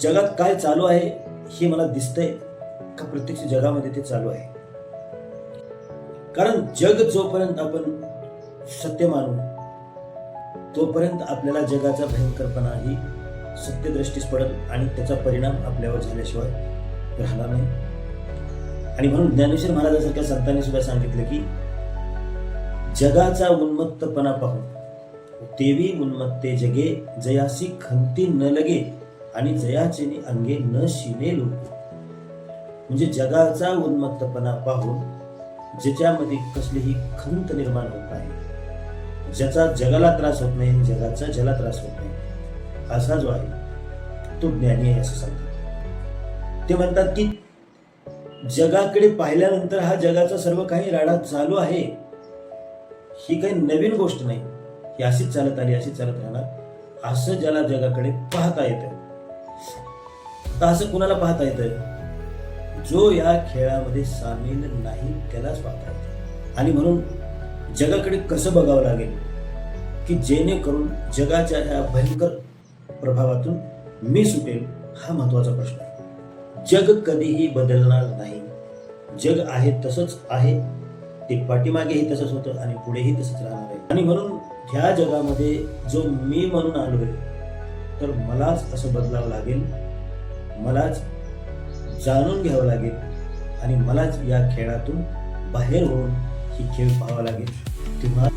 जगात काय चालू आहे हे मला दिसतंय का प्रत्यक्ष जगामध्ये ते चालू आहे? कारण जग जोपर्यंत आपण सत्य मानू तोपर्यंत आपल्याला जगाचा भयंकरपणा ही सत्यदृष्टीस पडत आणि त्याचा परिणाम आपल्यावर झाल्याशिवाय राहणार नाही. आणि म्हणून ज्ञानेश्वर महाराजांसारख्या संतांनी सुद्धा सांगितलं की जगाचा उन्मत्तपणा पाहून देवी उन्मत्ते जगे जयासी खंती न लगे आणि जयाचेने अंगे न शिने लोक. म्हणजे जगाचा उन्मत्तपणा पाहून ज्याच्यामध्ये कसलीही खंत निर्माण होत नाही. ज्याचा जगाला त्रास होत नाही जगाचा ज्याला त्रास होत नाही असा जो आहे तो ज्ञानी आहे असं सांगतात. ते म्हणतात की जगाकडे पाहिल्यानंतर हा जगाचा सर्व काही राडा चालू आहे. ही काही नवीन गोष्ट नाही. ही अशीच चालत आली अशीच चालत राहणार. असं ज्याला जगाकडे पाहता येतं. तर असं कुणाला पाहता येतं जो या खेळामध्ये सामील नाही त्यालाच पाहता येतं आणि म्हणून जगाकडे कसं बघावं लागेल? की जेणेकरून जगाच्या या भयंकर प्रभावातून मी सुटेल हा महत्त्वाचा प्रश्न आहे. जग कधीही बदलणार नाही. जग आहे तसंच आहे. ते पाठीमागेही तसंच होतं आणि पुढेही तसंच राहणार आहे. आणि म्हणून ह्या जगामध्ये जो मी म्हणून आलो आहे तर मलाच असं बदलावं लागेल. मलाच जाणून घ्यावं लागेल आणि मलाच या खेळातून बाहेर होऊन ही खेळ पाहावा लागेल. तेव्हा